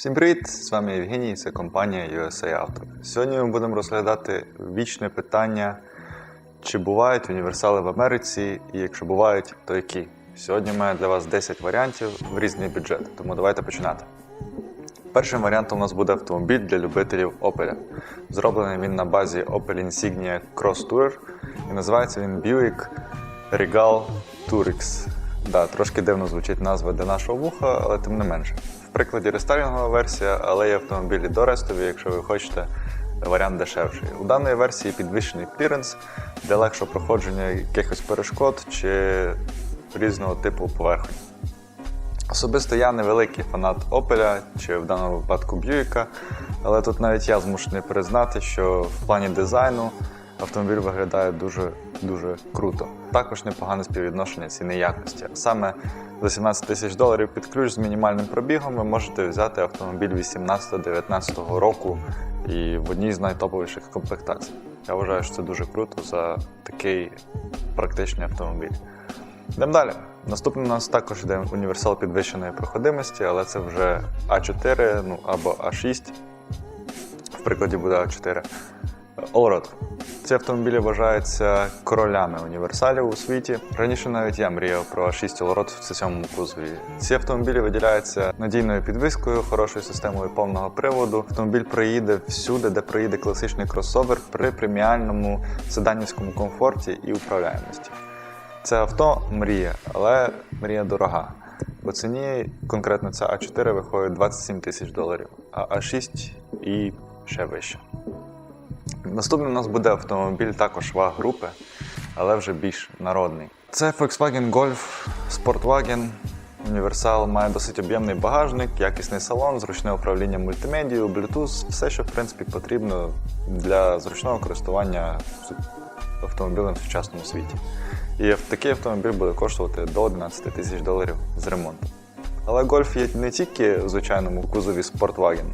Всім привіт! З вами Євгеній, це компанія USA Auto. Сьогодні ми будемо розглядати вічне питання, чи бувають універсали в Америці, і якщо бувають, то які. Сьогодні маю для вас 10 варіантів в різний бюджет, тому давайте починати. Першим варіантом у нас буде автомобіль для любителів Opel. Зроблений він на базі Opel Insignia Cross Tourer і називається він Buick Regal Tourix. Да, трошки дивно звучить назва для нашого вуха, але тим не менше. В прикладі рестайлінгова версія, але є автомобілі дорестові, якщо ви хочете варіант дешевший. У даної версії підвищений кліренс для легшого проходження якихось перешкод чи різного типу поверхонь. Особисто я невеликий фанат Opel, чи в даному випадку Б'юіка, але тут навіть я змушений признати, що в плані дизайну автомобіль виглядає дуже дуже круто. Також непогане співвідношення ціни якості. Саме за 17 тисяч доларів під ключ з мінімальним пробігом ви можете взяти автомобіль 18-19 року і в одній з найтоповіших комплектацій. Я вважаю, що це дуже круто за такий практичний автомобіль. Йдемо далі. Наступний у нас також йде універсал підвищеної проходимості, але це вже А4 ну, або А6. В прикладі буде А4. Allroad. Ці автомобілі вважаються королями універсалів у світі. Раніше навіть я мріяв про А6 Allroad в цьому кузові. Ці автомобілі виділяються надійною підвіскою, хорошою системою повного приводу. Автомобіль проїде всюди, де проїде класичний кросовер при преміальному седанівському комфорті і управляємості. Це авто мрія, але мрія дорога. По ціні конкретно ця А4 виходить 27 тисяч доларів, а А6 і ще вище. Наступний у нас буде автомобіль також ваг групи, але вже більш народний. Це Volkswagen Golf Sportwagen. Універсал має досить об'ємний багажник, якісний салон, зручне управління мультимедією, Bluetooth, все, що в принципі потрібно для зручного користування автомобілем в сучасному світі. І такий автомобіль буде коштувати до 11 тисяч доларів з ремонту. Але гольф є не тільки в звичайному кузові Sportwagen,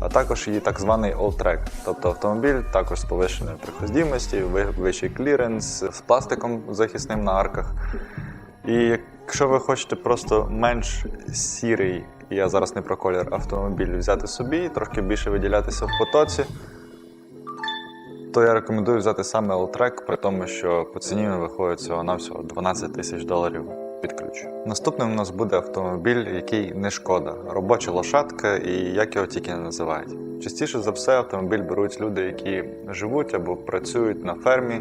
а також її так званий all-track, тобто автомобіль також з повищеною приходімості, вищий кліренс, з пластиком захисним на арках. І якщо ви хочете просто менш сірий, я зараз не про колір автомобіль взяти собі, трошки більше виділятися в потоці, то я рекомендую взяти саме Alltrack, при тому, що по ціні він виходить всього навсього 12 тисяч доларів під ключ. Наступним у нас буде автомобіль, який не шкода, робоча лошадка і як його тільки не називають. Частіше за все автомобіль беруть люди, які живуть або працюють на фермі,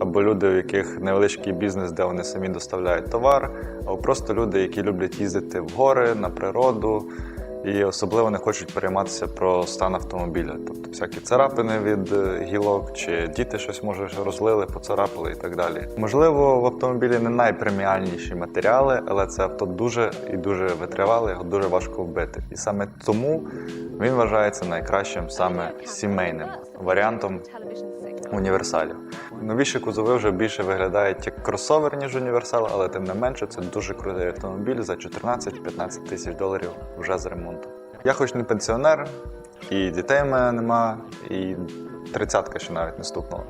або люди, у яких невеличкий бізнес, де вони самі доставляють товар, або просто люди, які люблять їздити в гори, на природу. І особливо не хочуть перейматися про стан автомобіля, тобто всякі царапини від гілок, чи діти щось може розлили, поцарапали і так далі. Можливо, в автомобілі не найпреміальніші матеріали, але це авто дуже і дуже витривале, його дуже важко вбити. І саме тому він вважається найкращим саме сімейним варіантом універсалів. Новіші кузови вже більше виглядають як кросовер, ніж універсал, але тим не менше це дуже крутий автомобіль за 14-15 тисяч доларів вже з ремонту. Я хоч не пенсіонер, і дітей в мене нема, і тридцятка ще навіть не стукнула.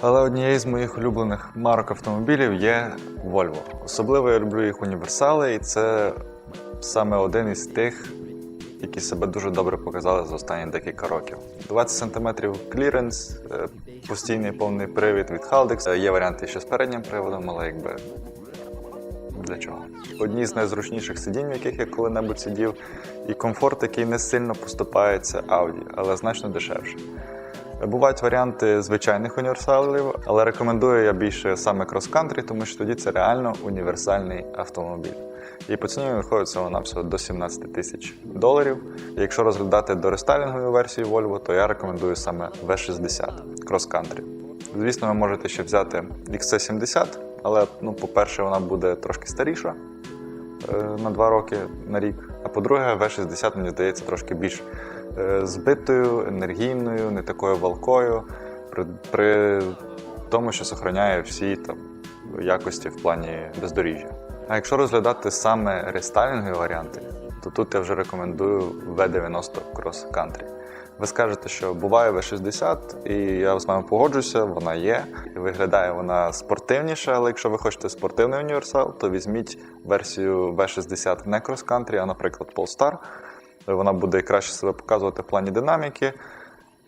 Але однією з моїх улюблених марок автомобілів є Volvo. Особливо я люблю їх універсали, і це саме один із тих, які себе дуже добре показали за останні декілька років. 20 см кліренс, е, постійний повний привід від Haldex. Є варіанти ще з переднім приводом, але якби для чого? Одні з найзручніших сидінь, в яких я коли-небудь сидів, і комфорт, який не сильно поступається Audi, але значно дешевше. Бувають варіанти звичайних універсалів, але рекомендую я більше саме крос-кантрі, тому що тоді це реально універсальний автомобіль. І по ціні виходить всього навсього до 17 тисяч доларів. Якщо розглядати до рестайлінгової версії Volvo, то я рекомендую саме V60 Cross Country. Звісно, ви можете ще взяти XC70, але, ну, по-перше, вона буде трошки старіша е, на 2 роки на рік. А по-друге, V60, мені здається, трошки більш е, збитою, енергійною, не такою валкою, при, при тому, що зберігає всі там якості в плані бездоріжжя. А якщо розглядати саме рестайлінгові варіанти, то тут я вже рекомендую V90 Cross Country. Ви скажете, що буває V60, і я з вами погоджуся, вона є. І виглядає вона спортивніше, але якщо ви хочете спортивний універсал, то візьміть версію V60 не Cross Country, а, наприклад, Polestar. Вона буде краще себе показувати в плані динаміки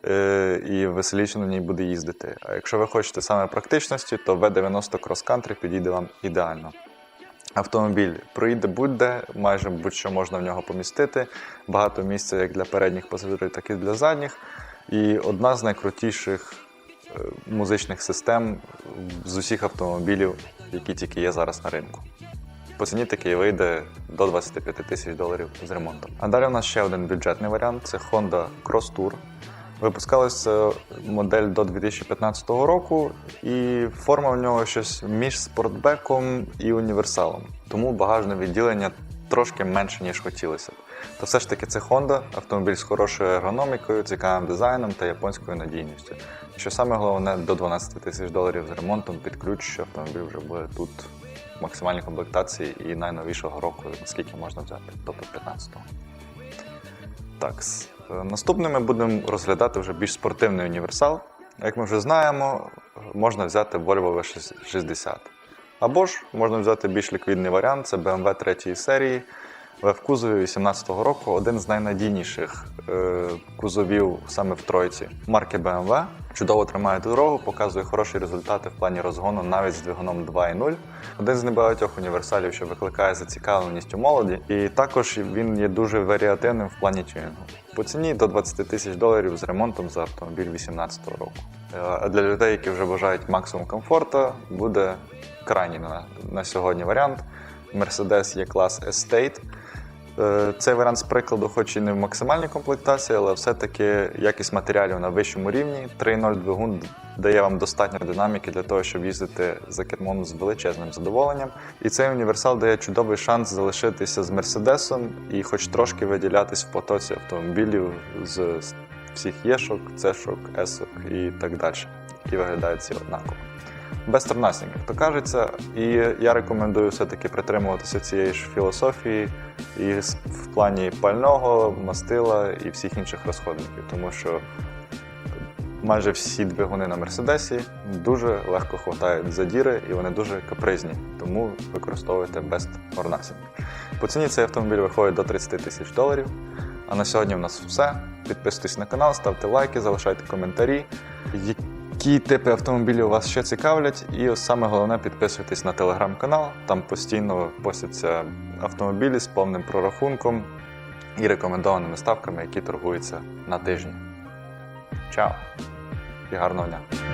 е, і веселіше на ній буде їздити. А якщо ви хочете саме практичності, то V90 Cross Country підійде вам ідеально. Автомобіль проїде будь-де, майже будь-що можна в нього помістити. Багато місця як для передніх пасажирів, так і для задніх. І одна з найкрутіших е, музичних систем з усіх автомобілів, які тільки є зараз на ринку. По ціні такий вийде до 25 тисяч доларів з ремонтом. А далі у нас ще один бюджетний варіант це Honda Cross Tour. Випускалася модель до 2015 року, і форма в нього щось між спортбеком і універсалом. Тому багажне відділення трошки менше, ніж хотілося б. Та все ж таки це Honda, автомобіль з хорошою ергономікою, цікавим дизайном та японською надійністю. Що саме головне, до 12 тисяч доларів з ремонтом під ключ, що автомобіль вже буде тут в максимальній комплектації і найновішого року, наскільки можна взяти, тобто 15-го. Так, с- е, наступним ми будемо розглядати вже більш спортивний універсал. Як ми вже знаємо, можна взяти Volvo V60. Або ж можна взяти більш ліквідний варіант це BMW 3 серії. В кузові 2018 року один з найнадійніших кузовів саме в тройці марки BMW. Чудово тримає дорогу, показує хороші результати в плані розгону навіть з двигуном 2.0. Один з небагатьох універсалів, що викликає зацікавленість у молоді, і також він є дуже варіативним в плані тюнінгу. По ціні до 20 тисяч доларів з ремонтом за автомобіль 2018 року. Е, А для людей, які вже бажають максимум комфорту, буде крайній на, на сьогодні варіант. Mercedes є клас Estate. Е, Цей варіант з прикладу, хоч і не в максимальній комплектації, але все-таки якість матеріалів на вищому рівні. 3.0 двигун дає вам достатньо динаміки для того, щоб їздити за кермом з величезним задоволенням. І цей універсал дає чудовий шанс залишитися з Мерседесом і хоч трошки виділятись в потоці автомобілів з всіх єшок, цешок, есок і так далі, які виглядають всі однаково без тормозів, як то кажеться. І я рекомендую все-таки притримуватися цієї ж філософії і в плані пального, мастила і всіх інших розходників, тому що майже всі двигуни на Мерседесі дуже легко хватають задіри і вони дуже капризні, тому використовуйте без орнасів. По ціні цей автомобіль виходить до 30 тисяч доларів. А на сьогодні в нас все. Підписуйтесь на канал, ставте лайки, залишайте коментарі. Які типи автомобілів вас ще цікавлять, і саме головне підписуйтесь на телеграм-канал. Там постійно постяться автомобілі з повним прорахунком і рекомендованими ставками, які торгуються на тижні. Чао і гарного дня!